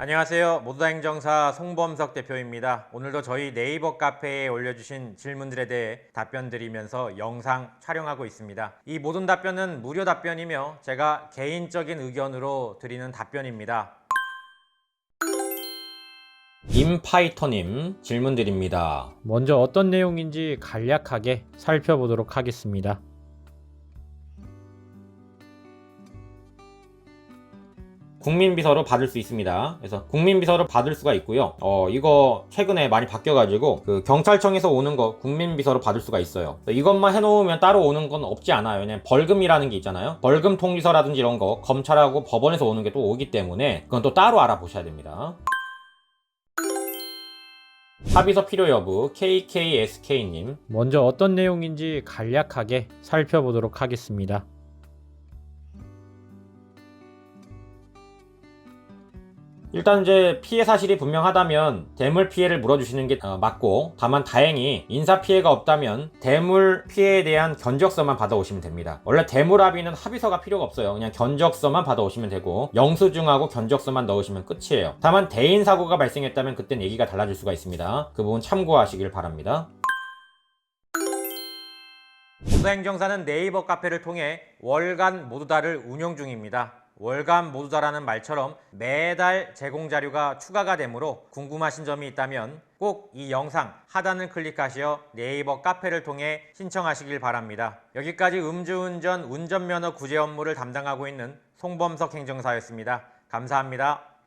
안녕하세요. 모두다 행정사 송범석 대표입니다. 오늘도 저희 네이버 카페에 올려주신 질문들에 대해 답변 드리면서 영상 촬영하고 있습니다. 이 모든 답변은 무료 답변이며 제가 개인적인 의견으로 드리는 답변입니다. 임파이터님 질문 드립니다. 먼저 어떤 내용인지 간략하게 살펴보도록 하겠습니다. 국민비서로 받을 수 있습니다. 그래서 국민비서로 받을 수가 있고요. 어 이거 최근에 많이 바뀌어가지고 그 경찰청에서 오는 거 국민비서로 받을 수가 있어요. 이것만 해놓으면 따로 오는 건 없지 않아요. 왜냐면 벌금이라는 게 있잖아요. 벌금 통지서라든지 이런 거 검찰하고 법원에서 오는 게 또 오기 때문에 그건 또 따로 알아보셔야 됩니다. 합의서 필요 여부 KKSK님 먼저 어떤 내용인지 간략하게 살펴보도록 하겠습니다. 일단 이제 피해 사실이 분명하다면 대물 피해를 물어주시는 게 어, 맞고 다만 다행히 인사 피해가 없다면 대물 피해에 대한 견적서만 받아오시면 됩니다. 원래 대물 합의는 합의서가 필요가 없어요. 그냥 견적서만 받아오시면 되고 영수증하고 견적서만 넣으시면 끝이에요. 다만 대인 사고가 발생했다면 그땐 얘기가 달라질 수가 있습니다. 그 부분 참고하시길 바랍니다. 모두행정사는 네이버 카페를 통해 월간 모두 다를 운영 중입니다. 월간 모두다라는 말처럼 매달 제공 자료가 추가가 되므로 궁금하신 점이 있다면 꼭 이 영상 하단을 클릭하시어 네이버 카페를 통해 신청하시길 바랍니다. 여기까지 음주운전 운전면허 구제 업무를 담당하고 있는 송범석 행정사였습니다. 감사합니다.